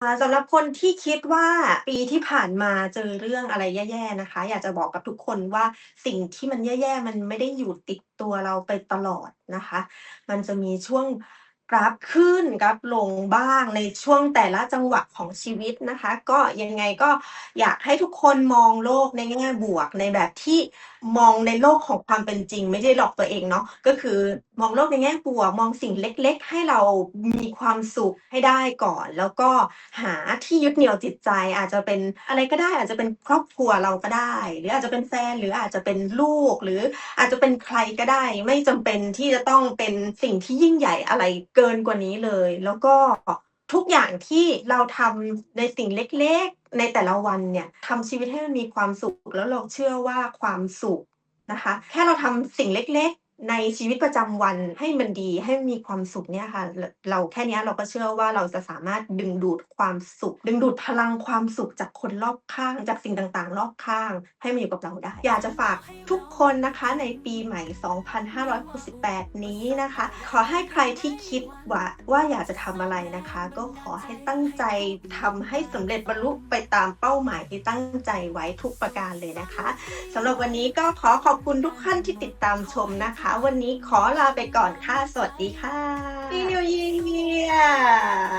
อ่าสำหรับคนที่คิดว่าปีที่ผ่านมาเจอเรื่องอะไรแย่ๆนะคะ อยากจะบอกกับทุกคนว่าสิ่งที่มันแย่ๆ มันไม่ได้อยู่ติดตัวเราไปตลอดนะคะ มันจะมีช่วงกราฟขึ้นกราฟลงบ้างในช่วงแต่ละจังหวะของชีวิตนะคะ ก็ยังไงก็อยากให้ทุกคนมองโลกในแง่บวกในแบบที่ มองในโลกของความเป็นจริง ไม่ได้หลอกตัวเองเนาะก็คือมองโลกในแง่บวกมองสิ่งเล็ก ๆ ให้เรามีความสุขให้ได้ก่อน แล้วก็หาที่ยึดเหนี่ยวจิตใจ อาจจะเป็นอะไรก็ได้ อาจจะเป็นครอบครัวเราก็ได้ หรืออาจจะเป็นแฟนหรืออาจจะเป็นลูก หรืออาจจะเป็นใครก็ได้ ไม่จำเป็นที่จะต้องเป็นสิ่งที่ยิ่งใหญ่อะไรเกินกว่านี้เลย แล้วก็ทุกอย่างที่เราทำในสิ่งเล็ก ๆ ในแต่ละวันเนี่ยทำชีวิตให้มันมีความสุข แล้วเราเชื่อว่าความสุขนะคะ แค่เราทำสิ่งเล็ก ในชีวิตประจำวันให้มันดีให้มีความสุขเนี่ยค่ะ เราแค่นี้เราก็เชื่อว่าเราจะสามารถดึงดูดความสุข ดึงดูดพลังความสุขจากคนรอบข้าง จากสิ่งต่างๆ รอบข้าง ให้มาอยู่กับเราได้ อยากจะฝากทุกคนนะคะในปีใหม่ 2568 นี้นะคะ ขอให้ใครที่คิดว่าว่าอยากจะทำอะไรนะคะ ก็ขอให้ตั้งใจทำให้สำเร็จบรรลุไปตามเป้าหมายที่ตั้งใจไว้ทุกประการเลยนะคะสำหรับวันนี้ก็ขอขอบคุณทุกท่านที่ติดตามชมนะคะวันนี้ขอลาไปก่อนค่ะ สวัสดีค่ะ Happy New Year